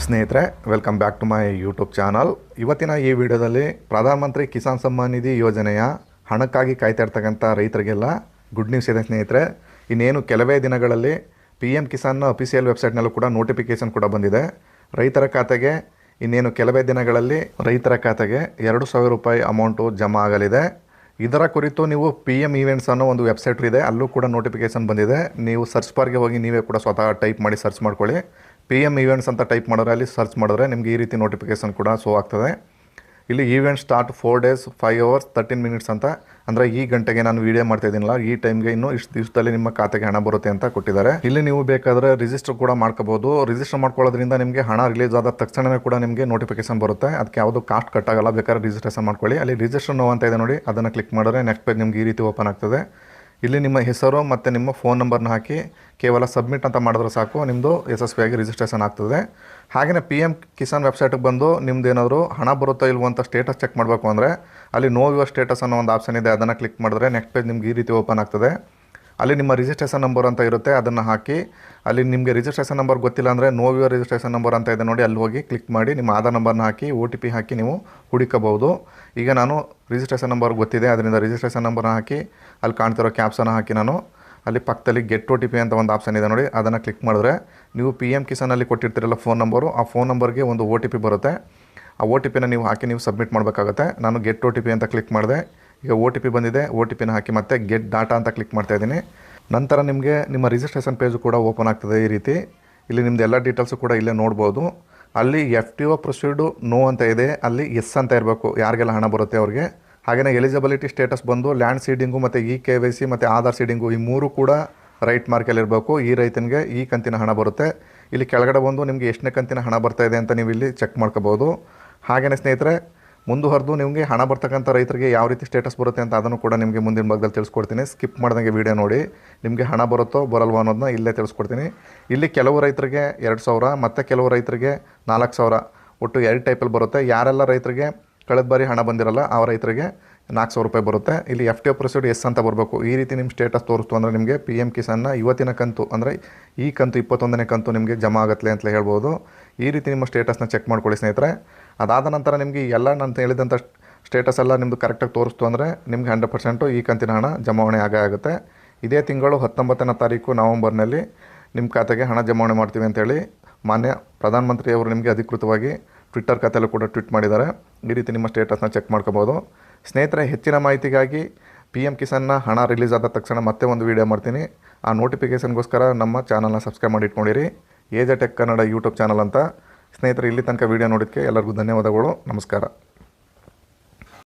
ಸ್ನೇಹಿತರೆ welcome back to my YouTube channel ಇವತ್ತಿನ ಈ ವಿಡಿಯೋದಲ್ಲಿ ಪ್ರಧಾನಮಂತ್ರಿ ಕಿಸಾನ್ ಸಮ್ಮಾನ್ ನಿಧಿ ಯೋಜನೆಯ ಹಣಕ್ಕಾಗಿ ಕಾಯ್ತಾ ಇರ್ತಕ್ಕಂಥ ರೈತರಿಗೆಲ್ಲ ಗುಡ್ ನ್ಯೂಸ್ ಇದೆ ಸ್ನೇಹಿತರೆ. ಇನ್ನೇನು ಕೆಲವೇ ದಿನಗಳಲ್ಲಿ ಪಿ ಎಂ ಕಿಸಾನ್ನ ಅಫಿಷಿಯಲ್ ವೆಬ್ಸೈಟ್ನಲ್ಲೂ ಕೂಡ ನೋಟಿಫಿಕೇಷನ್ ಕೂಡ ಬಂದಿದೆ. ರೈತರ ಖಾತೆಗೆ ಇನ್ನೇನು ಕೆಲವೇ ದಿನಗಳಲ್ಲಿ ರೈತರ ಖಾತೆಗೆ ಎರಡು ಸಾವಿರ ರೂಪಾಯಿ ಅಮೌಂಟು ಜಮಾ ಆಗಲಿದೆ. ಇದರ ಕುರಿತು ನೀವು ಪಿ ಎಂ ಈವೆಂಟ್ಸ್ ಅನ್ನೋ ಒಂದು ವೆಬ್ಸೈಟ್ ಇದೆ, ಅಲ್ಲೂ ಕೂಡ ನೋಟಿಫಿಕೇಶನ್ ಬಂದಿದೆ. ನೀವು ಸರ್ಚ್ ಬಾರ್ಗೆ ಹೋಗಿ ನೀವೇ ಕೂಡ ಸ್ವತಃ ಟೈಪ್ ಮಾಡಿ ಸರ್ಚ್ ಮಾಡ್ಕೊಳ್ಳಿ. ಪಿ ಎಂ ಈವೆಂಟ್ಸ್ ಅಂತ ಟೈಪ್ ಮಾಡಿದ್ರೆ ಅಲ್ಲಿ ಸರ್ಚ್ ಮಾಡಿದ್ರೆ ನಿಮಗೆ ಈ ರೀತಿ ನೋಟಿಫಿಕೇಶನ್ ಕೂಡ ಶೋ ಆಗ್ತದೆ. ಇಲ್ಲಿ event start four days five hours thirteen minutes ಅಂತ. ಅಂದರೆ ಈ ಗಂಟೆಗೆ ನಾನು ವೀಡಿಯೋ ಮಾಡ್ತಾ ಇದ್ದೀನಲ್ಲ, ಈ ಟೈಮ್ಗೆ ಇನ್ನೂ ಇಷ್ಟು ದಿವಸದಲ್ಲಿ ನಿಮ್ಮ ಖಾತೆಗೆ ಹಣ ಬರುತ್ತೆ ಅಂತ ಕೊಟ್ಟಿದ್ದಾರೆ. ಇಲ್ಲಿ ನೀವು ಬೇಕಾದರೆ ರಿಜಿಸ್ಟರ್ ಕೂಡ ಮಾಡ್ಕೋಬಹುದು ರಿಜಿಸ್ಟರ್ ಮಾಡ್ಕೊಳ್ಳೋದ್ರಿಂದ ನಿಮಗೆ ಹಣ ರಿಲೀಸ್ ಆದ ತಕ್ಷಣವೇ ಕೂಡ ನಿಮಗೆ ನೋಟಿಫಿಕೇಶನ್ ಬರುತ್ತೆ. ಅದಕ್ಕೆ ಯಾವುದು ಕಾಸ್ಟ್ ಕಟ್ ಆಗಲ್ಲ, ಬೇಕಾದ್ರೆ ರಿಜಿಸ್ಟ್ರೇಷನ್ ಮಾಡ್ಕೊಳ್ಳಿ. ಅಲ್ಲಿ ರಿಜಿಸ್ಟರ್ ನೋವು ಅಂತ ಇದೆ ನೋಡಿ, ಅದನ್ನು ಕ್ಲಿಕ್ ಮಾಡಿದ್ರೆ ನೆಕ್ಸ್ಟ್ ಪೇಜ್ ನಿಮಗೆ ಈ ರೀತಿ ಓಪನ್ ಆಗ್ತದೆ. ಇಲ್ಲಿ ನಿಮ್ಮ ಹೆಸರು ಮತ್ತು ನಿಮ್ಮ ಫೋನ್ ನಂಬರ್ನ ಹಾಕಿ ಕೇವಲ ಸಬ್ಮಿಟ್ ಅಂತ ಮಾಡಿದ್ರೆ ಸಾಕು ನಿಮ್ಮದು ಯಶಸ್ವಿಯಾಗಿ ರಿಜಿಸ್ಟ್ರೇಷನ್ ಆಗ್ತದೆ. ಹಾಗೆಯೇ ಪಿ ಎಂ ಕಿಸಾನ್ ವೆಬ್ಸೈಟಿಗೆ ಬಂದು ನಿಮ್ದು ಏನಾದರೂ ಹಣ ಬರುತ್ತೋ ಇಲ್ವೋ ಅಂತ ಸ್ಟೇಟಸ್ ಚೆಕ್ ಮಾಡಬೇಕು ಅಂದರೆ ಅಲ್ಲಿ ನೋ ಯುವರ್ ಸ್ಟೇಟಸ್ ಅನ್ನೋ ಒಂದು ಆಪ್ಷನ್ ಇದೆ, ಅದನ್ನು ಕ್ಲಿಕ್ ಮಾಡಿದ್ರೆ ನೆಕ್ಸ್ಟ್ ಪೇಜ್ ನಿಮ್ಗೆ ಈ ರೀತಿ ಓಪನ್ ಆಗ್ತದೆ. ಅಲ್ಲಿ ನಿಮ್ಮ ರಿಜಿಸ್ಟ್ರೇಷನ್ ನಂಬರ್ ಅಂತ ಇರುತ್ತೆ, ಅದನ್ನು ಹಾಕಿ, ಅಲ್ಲಿ ನಿಮಗೆ ರಿಜಿಸ್ಟ್ರೇಷನ್ ನಂಬರ್ ಗೊತ್ತಿಲ್ಲ ಅಂದರೆ ನೋ ಯುವರ್ ರಿಜಿಸ್ಟ್ರೇಷನ್ ನಂಬರ್ ಅಂತ ಇದೆ ನೋಡಿ, ಅಲ್ಲಿ ಹೋಗಿ ಕ್ಲಿಕ್ ಮಾಡಿ, ನಿಮ್ಮ ಆಧಾರ್ ನಂಬರ್ನ ಹಾಕಿ ಓ ಟಿ ಪಿ ಹಾಕಿ ನೀವು ಹುಡುಕಬಹುದು. ಈಗ ನಾನು ರಿಜಿಸ್ಟ್ರೇಷನ್ ನಂಬರ್ ಗೊತ್ತಿದೆ, ಅದರಿಂದ ರಿಜಿಸ್ಟ್ರೇಷನ್ ನಂಬರ್ನ ಹಾಕಿ, ಅಲ್ಲಿ ಕಾಣ್ತಿರೋ ಕ್ಯಾಪ್ಸನ್ನು ಹಾಕಿ ನಾನು, ಅಲ್ಲಿ ಪಕ್ಕದಲ್ಲಿ ಗೆಟ್ ಓ ಟಿ ಪಿ ಅಂತ ಒಂದು ಆಪ್ಷನ್ ಇದೆ ನೋಡಿ, ಅದನ್ನು ಕ್ಲಿಕ್ ಮಾಡಿದ್ರೆ ನೀವು ಪಿ ಎಂ ಕಿಸಾನಲ್ಲಿ ಕೊಟ್ಟಿರ್ತೀರಲ್ಲ ಫೋನ್ ನಂಬರು ಆ ಫೋನ್ ನಂಬರ್ಗೆ ಒಂದು ಓ ಟಿ ಪಿ ಬರುತ್ತೆ. ಆ ಓ ಟಿ ಪಿನ ನೀವು ಹಾಕಿ ನೀವು ಸಬ್ಮಿಟ್ ಮಾಡಬೇಕಾಗುತ್ತೆ. ನಾನು ಗೆಟ್ ಒ ಟಿ ಪಿ ಅಂತ ಕ್ಲಿಕ್ ಮಾಡಿದೆ ಈಗ ಒ ಟಿ ಪಿ ಬಂದಿದೆ ಓ ಟಿ ಪಿನ ಹಾಕಿ ಮತ್ತೆ ಗೆಟ್ ಡಾಟಾ ಅಂತ ಕ್ಲಿಕ್ ಮಾಡ್ತಾ ಇದ್ದೀನಿ. ನಂತರ ನಿಮಗೆ ನಿಮ್ಮ ರಿಜಿಸ್ಟ್ರೇಷನ್ ಪೇಜು ಕೂಡ ಓಪನ್ ಆಗ್ತದೆ ಈ ರೀತಿ. ಇಲ್ಲಿ ನಿಮ್ಮದು ಎಲ್ಲ ಡೀಟೇಲ್ಸು ಕೂಡ ಇಲ್ಲೇ ನೋಡ್ಬೋದು. ಅಲ್ಲಿ F T O proceed no ಅಂತ ಇದೆ, ಅಲ್ಲಿ ಎಸ್ ಅಂತ ಇರಬೇಕು, ಯಾರಿಗೆಲ್ಲ ಹಣ ಬರುತ್ತೆ ಅವ್ರಿಗೆ. ಹಾಗೆಯೇ ಎಲಿಜಿಬಿಲಿಟಿ ಸ್ಟೇಟಸ್ ಬಂದು ಲ್ಯಾಂಡ್ ಸೀಡಿಂಗು ಮತ್ತು ಇ ಕೆ ವೈ ಸಿ ಮತ್ತು ಆಧಾರ್ ಸೀಡಿಂಗು ಈ ಮೂರು ಕೂಡ ರೈಟ್ ಮಾರ್ಕಲ್ಲಿ ಇರಬೇಕು. ಈ ರೈತನಿಗೆ ಈ ಕಂತಿನ ಹಣ ಬರುತ್ತೆ. ಇಲ್ಲಿ ಕೆಳಗಡೆ ಬಂದು ನಿಮಗೆ ಎಷ್ಟನೇ ಕಂತಿನ ಹಣ ಬರ್ತಾ ಇದೆ ಅಂತ ನೀವು ಇಲ್ಲಿ ಚೆಕ್ ಮಾಡ್ಕೋಬೋದು. ಹಾಗೆಯೇ ಸ್ನೇಹಿತರೆ ಮುಂದುವರೆದು ನಿಮಗೆ ಹಣ ಬರ್ತಕ್ಕಂಥ ರೈತರಿಗೆ ಯಾವ ರೀತಿ ಸ್ಟೇಟಸ್ ಬರುತ್ತೆ ಅಂತ ಅದನ್ನು ಕೂಡ ನಿಮಗೆ ಮುಂದಿನ ಭಾಗದಲ್ಲಿ ತಿಳಿಸ್ಕೊಡ್ತೀನಿ. ಸ್ಕಿಪ್ ಮಾಡ್ದಂಗೆ ವೀಡಿಯೋ ನೋಡಿ. ನಿಮಗೆ ಹಣ ಬರುತ್ತೋ ಬರಲ್ವೋ ಅನ್ನೋದನ್ನ ಇಲ್ಲೇ ತಿಳಿಸ್ಕೊಡ್ತೀನಿ. ಇಲ್ಲಿ ಕೆಲವು ರೈತರಿಗೆ ಎರಡು ಸಾವಿರ, ಮತ್ತು ಕೆಲವು ರೈತರಿಗೆ ನಾಲ್ಕು ಸಾವಿರ. ಒಟ್ಟು ಎರಡು ಟೈಪಲ್ಲಿ ಬರುತ್ತೆ. ಯಾರೆಲ್ಲ ರೈತರಿಗೆ ಕಳೆದ ಬಾರಿ ಹಣ ಬಂದಿರಲ್ಲ ಆ ರೈತರಿಗೆ ನಾಲ್ಕು ಸಾವಿರ ರೂಪಾಯಿ ಬರುತ್ತೆ. ಇಲ್ಲಿ F T O proceed S ಅಂತ ಬರಬೇಕು. ಈ ರೀತಿ ನಿಮ್ಮ ಸ್ಟೇಟಸ್ ತೋರಿಸ್ತು ಅಂದರೆ ನಿಮಗೆ ಪಿ ಎಂ ಕಿಸಾನ್ನ ಇವತ್ತಿನ ಕಂತು, ಅಂದರೆ ಈ ಕಂತು ಇಪ್ಪತ್ತೊಂದನೇ ಕಂತು ನಿಮಗೆ ಜಮಾ ಆಗುತ್ತೆ ಅಂತಲೇ ಹೇಳ್ಬೋದು. ಈ ರೀತಿ ನಿಮ್ಮ ಸ್ಟೇಟಸ್ನ ಚೆಕ್ ಮಾಡ್ಕೊಳ್ಳಿ ಸ್ನೇಹಿತರೆ. ಅದಾದ ನಂತರ ನಿಮಗೆ ಎಲ್ಲ ನಾನು ಹೇಳಿದಂಥ ಸ್ಟೇಟಸ್ ಎಲ್ಲ ನಿಮ್ಮದು ಕರೆಕ್ಟಾಗಿ ತೋರಿಸ್ತು ಅಂದರೆ ನಿಮಗೆ ಹಂಡ್ರೆಡ್ ಪರ್ಸೆಂಟು ಈ ಕಂತಿನ ಹಣ ಜಮಾವಣೆ ಆಗೇ ಆಗುತ್ತೆ. ಇದೇ ತಿಂಗಳು ಹತ್ತೊಂಬತ್ತನೇ ತಾರೀಕು ನವಂಬರ್ನಲ್ಲಿ ನಿಮ್ಮ ಖಾತೆಗೆ ಹಣ ಜಮಾವಣೆ ಮಾಡ್ತೀವಿ ಅಂತೇಳಿ ಮಾನ್ಯ ಪ್ರಧಾನಮಂತ್ರಿಯವರು ನಿಮಗೆ ಅಧಿಕೃತವಾಗಿ ಟ್ವಿಟ್ಟರ್ ಖಾತೆಯಲ್ಲೂ ಕೂಡ ಟ್ವೀಟ್ ಮಾಡಿದ್ದಾರೆ. ಈ ರೀತಿ ನಿಮ್ಮ ಸ್ಟೇಟಸ್ನ ಚೆಕ್ ಮಾಡ್ಕೋಬೋದು. ಸ್ನೇಹಿತರೆ, ಹೆಚ್ಚಿನ ಮಾಹಿತಿಗಾಗಿ ಪಿ ಎಂ ಕಿಸಾನ್ನ ಹಣ ರಿಲೀಸ್ ಆದ ತಕ್ಷಣ ಮತ್ತೆ ಒಂದು ವೀಡಿಯೋ ಮಾಡ್ತೀನಿ. ಆ ನೋಟಿಫಿಕೇಷನ್ಗೋಸ್ಕರ ನಮ್ಮ ಚಾನಲ್ನ ಸಬ್ಸ್ಕ್ರೈಬ್ ಮಾಡಿ ಇಟ್ಕೊಂಡಿರಿ. ಏಜ ಟೆಕ್ ಕನ್ನಡ ಯೂಟ್ಯೂಬ್ ಚಾನಲ್ ಅಂತ. ಸ್ನೇಹಿತರೆ, ಇಲ್ಲಿ ತನಕ ವೀಡಿಯೋ ನೋಡಿದ್ದಕ್ಕೆ ಎಲ್ಲರಿಗೂ ಧನ್ಯವಾದಗಳು. ನಮಸ್ಕಾರ.